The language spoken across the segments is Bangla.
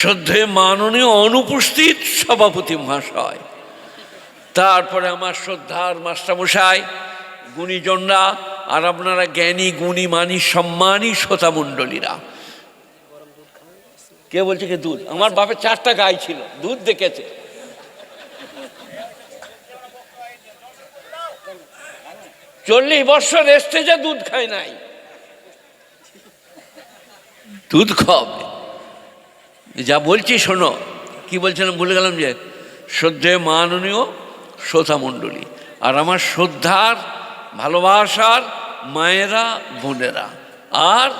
শ্রদ্ধে মাননীয় অনুপস্থিত সভাপতি মহাশয়, তারপরে আমার শ্রদ্ধার মাস্টারমশাই, গুণীজনরা, আর আপনারা জ্ঞানী, গুণী, মানি, সম্মানী শ্রোতা মণ্ডলীরা। কে বলছে কি দুধ? আমার বাপের চারটা গাই ছিল, দুধ দেখেছে। চল্লিশ বছর স্টেজে দুধ খায় নাই। দুধ খাবে যা বলছি শোনো। কি বলছিলাম ভুলে গেলাম যে, শ্রদ্ধে মাননীয় শ্রোতা মণ্ডলী আর আমার শ্রদ্ধার, ভালোবাসার মায়েরা, বোনেরা আর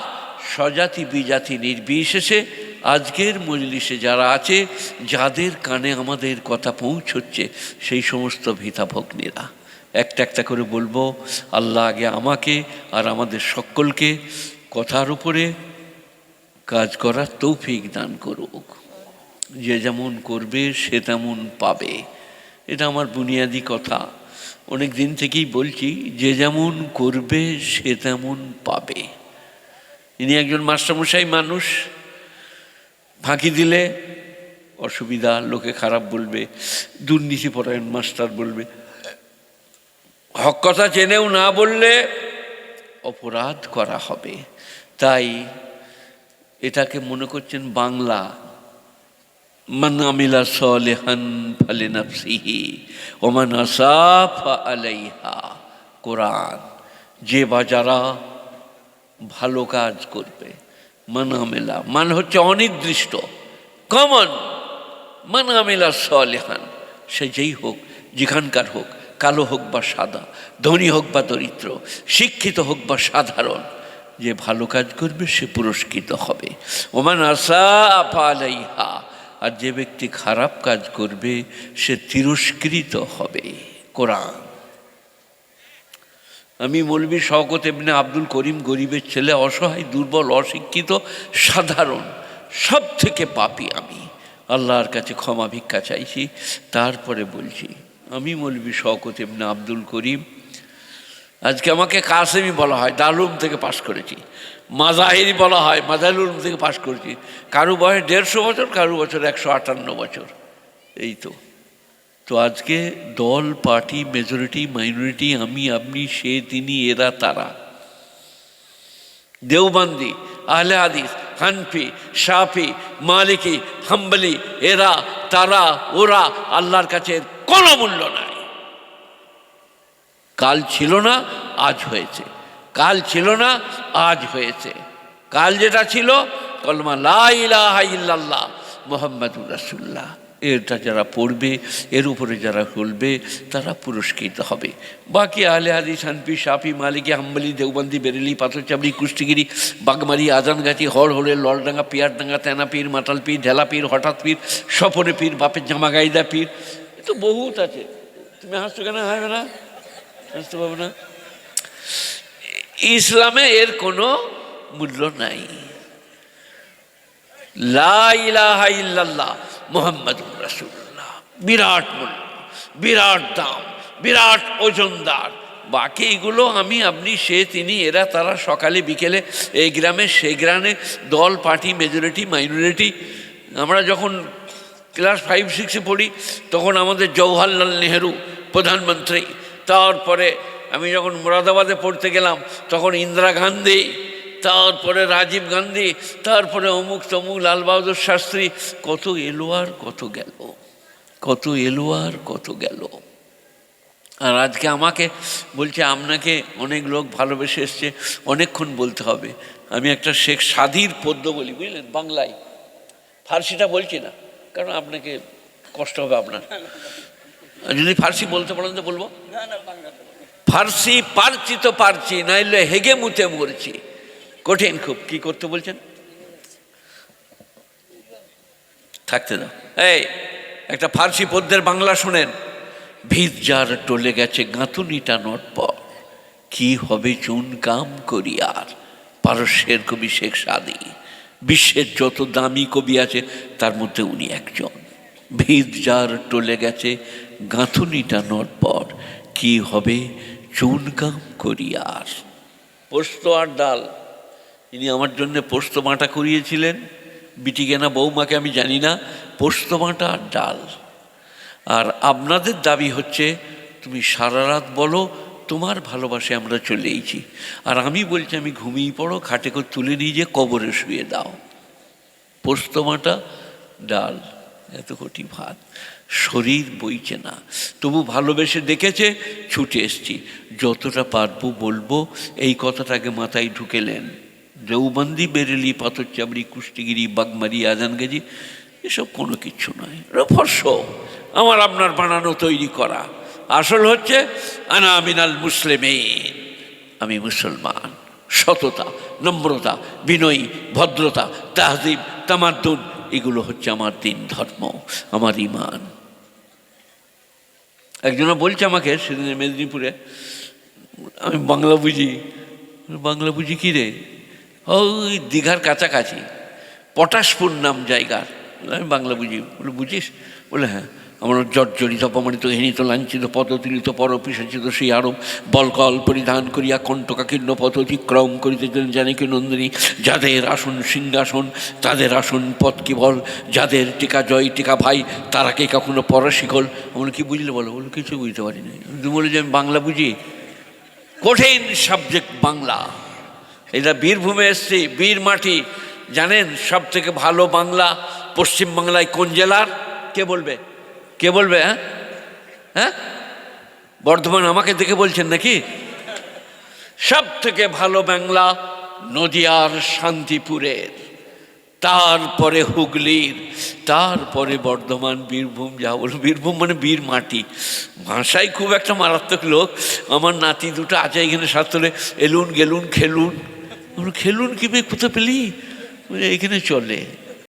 স্বজাতি বিজাতি নির্বিশেষে আজকের মজলিসে যারা আছে, যাদের কানে আমাদের কথা পৌঁছচ্ছে, সেই সমস্ত ভিতা ভগ্নীরা। একটা একটা করে বলব, আল্লাহ আগে আমাকে আর আমাদের সকলকে কথার উপরে কাজ করার তৌফিক দান করুক। যে যেমন করবে, সে তেমন পাবে। এটা আমার বুনিয়াদি কথা। অনেক দিন থেকেই বলছি, যে যেমন করবে, সে তেমন পাবে। ইনি একজন মাস্টারমশাই মানুষ। ফাঁকি দিলে অসুবিধা, লোকে খারাপ বলবে, দুর্নীতি পরায়ণ মাস্টার বলবে। হক কথা জেনেও না বললে অপরাধ করা হবে। তাই এটাকে মনে করছেন বাংলা। মান আমিলা সলেহান ফালে নাফসিহি ওমান আসাফ আলাইহা। কোরআন, যে বা যারা ভালো কাজ করবে, মান আমেলা, মান হচ্ছে অনির্দিষ্ট। কমন, মান আমেলা সলেহান, সে যেই হোক, যেখানকার হোক, কালো হোক বা সাদা, ধনী হোক বা দরিদ্র, শিক্ষিত হোক বা সাধারণ যে ভালো কাজ করবে সে পুরস্কৃত হবে। ওমান আসা আলাইহা আর যে ব্যক্তি খারাপ কাজ করবে সে তিরস্কৃত হবে। কোরআন। আমি মৌলবী শওকত এমনি আব্দুল করিম গরিবের ছেলে, অসহায়, দুর্বল, অশিক্ষিত, সাধারণ সব থেকে পাপি আমি। আল্লাহর কাছে ক্ষমা ভিক্ষা চাইছি, তারপরে বলছি, আমি মৌলবী শওকত এমনি আব্দুল করিম আজকে আমাকে কাসেমি বলা হয় দারুম থেকে পাশ করেছি। মাজাহিরি বলা হয়, মাজাহিরুল থেকে পাশ করেছি। কারও বয়স দেড়শো বছর, কারও বছর একশো আটান্ন বছর। এই তো। তো আজকে দল, পার্টি মেজরিটি মাইনরিটি আমি, আপনি, সে, তিনি, এরা, তারা। দেওবন্দি, আহলে হাদিস, হানফি সাফি মালিকি, হাম্বলি, এরা, তারা, ওরা, আল্লাহর কাছে কোনো মূল্য নাই। কাল ছিল না, আজ হয়েছে। কাল ছিল না, আজ হয়েছে। কাল যেটা ছিল, কলমা লা ইলাহা ইল্লাল্লাহ, মোহাম্মদুর রাসুল্লাহ এটা যারা পড়বে, এর উপরে যারা চলবে তারা পুরস্কৃত হবে। বাকি আলে হাদিস, হানফি সাফি মালিকি, হাম্বলি, দেওবন্দি, বেরেলি পাথরচাবড়ি কুষ্টিগিরি, বাগমারি আজানগাছি হর হলে ললডাঙ্গা পিয়ারডাঙ্গা তেনা পীর, মাতাল পীর, ঢেলা পীর, হঠাৎ পীর সফরে পীর, বাপের জামা গাইদা পীর। এ তো বহুত আছে। তুমি হাসছো কেন? হাসবে না? হাসতে পারবে না ইসলামে এর কোনো মূল্য নাই। লা ইলাহা ইল্লাল্লাহ মোহাম্মদুর বিরাট মূল্য, বিরাট দাম, বিরাট ওজনদার। বাকি এগুলো আমি, আপনি, সে, তিনি, এরা, তারা সকালে, বিকেলে এই গ্রামে সেই গ্রামে দল, পার্টি মেজরিটি মাইনরিটি আমরা যখন ক্লাস ফাইভ সিক্সে পড়ি, তখন আমাদের জওহরলাল নেহেরু প্রধানমন্ত্রী তারপরে আমি যখন মুরাদাবাদে পড়তে গেলাম, তখন ইন্দিরা গান্ধী, তারপরে রাজীব গান্ধী, তারপরে অমুক তমুক লাল বাহাদুর শাস্ত্রী, কত এলো আর কত গেল, কত এলো আর কত গেল। আর আজকে আমাকে বলছে, আপনাকে অনেক লোক ভালোবেসে এসছে, অনেকক্ষণ বলতে হবে। আমি একটা শেখ সাদির পদ্য বলি, বুঝলেন? বাংলায়। ফার্সিটা বলছি না, কারণ আপনাকে কষ্ট হবে আপনার। যদি ফার্সি বলতে পারেন তো বলব? ফার্সি পারছি তো পারছি, নাইলে হেগে মুতে মরছি। কঠিন খুব, কি করতে বলছেন? থাকতে দাও। এই, একটা ফার্সি পদ্মের বাংলা শোনেন। ভিত যার টলে গেছে গাঁথুনিটা নট পর কি হবে চুন কাম করি আর? পারস্যের কবি শেখ সাদি। বিশ্বের যত দামি কবি আছে, তার মধ্যে উনি একজন। ভিত যার টলে গেছে, গাঁথুনিটা নট পর। কি হবে? চুন কাম করি আর পোস্ত আর ডাল। ইনি আমার জন্য পোস্ত বাটা করিয়েছিলেন। বিটিকে না বৌমাকে আমি জানি না পোস্তমাটা আর ডাল। আর আপনাদের দাবি হচ্ছে, তুমি সারা রাত বলো, তোমার ভালোবাসে আমরা চলেইছি। আর আমি বলছি, আমি ঘুমিয়ে পড়ো খাটে করে তুলে নিয়ে যে কবরে শুয়ে দাও। পোস্তমাটা ডাল। এত কোটি ভাত। শরীর বইছে না। তবু ভালোবেসে দেখেছে, ছুটে এসছি। যতটা পারব বলব, এই কথাটাকে মাথায় ঢুকেলেন। দেওবন্দি, বেরেলি পাথর চাবড়ি কুষ্টিগিরি, বাগমারি, আজানগেজি, এসব কোনো কিছু নয়। রফর্ষ আমার আপনার বানানো, তৈরি করা। আসল হচ্ছে, আনা আমিনাল মুসলিমিন। আমি মুসলমান। সততা, নম্রতা, বিনয়ী, ভদ্রতা, তাহজিব, তামাদ্দুন এগুলো হচ্ছে আমার দিন ধর্ম, আমার ইমান একজনা বলছে আমাকে সেদিন মেদিনীপুরে, আমি বাংলা বুঝি। বাংলা বুঝি কী রে? ওই দীঘার কাছাকাছি, পটাশপুর নাম জায়গার আমি বাংলা বুঝি। বলে, বুঝিস? বলে হ্যাঁ। আমার জর্জরিত, অপমানিত, ঘৃণিত, লাঞ্ছিত, পদতুলিত পরপিসাচিত সেই আরব বলকল পরিধান করিয়া কণ্ঠকাকীর্ণ পথ অতিক্রম করিতে জানিকে নন্দিনী, যাদের আসন সিংহাসন, তাদের আসন পথ কেবল, যাদের টিকা জয়, টিকা ভাই, তারা কে কখনো পরশিকল আমরা কি বুঝলে বলো? বলো, কিছু বুঝতে পারি না তুমি বলে যে আমি বাংলা বুঝি? কঠিন সাবজেক্ট বাংলা। এটা বীরভূমে এসছি, বীর মাটি। জানেন সব থেকে ভালো বাংলা পশ্চিমবাংলায় কোন জেলার? কে বলবে? কে বলবে হ্যাঁ? হ্যাঁ? বর্ধমান আমাকে দেখে বলছেন নাকি? সব থেকে ভালো বাংলা নদিয়ার শান্তিপুরের, তারপরে হুগলির, তারপরে বর্ধমান, বীরভূম যা বল বীরভূম মানে বীর মাটি। ভাষাই খুব একটা মারাত্মক লোক, আমার নাতি দুটো আছে এখানে সাতলে এলুন, গেলুন, খেলুন। খেলুন কি বে? কোথা পেলি? এখানে চলে।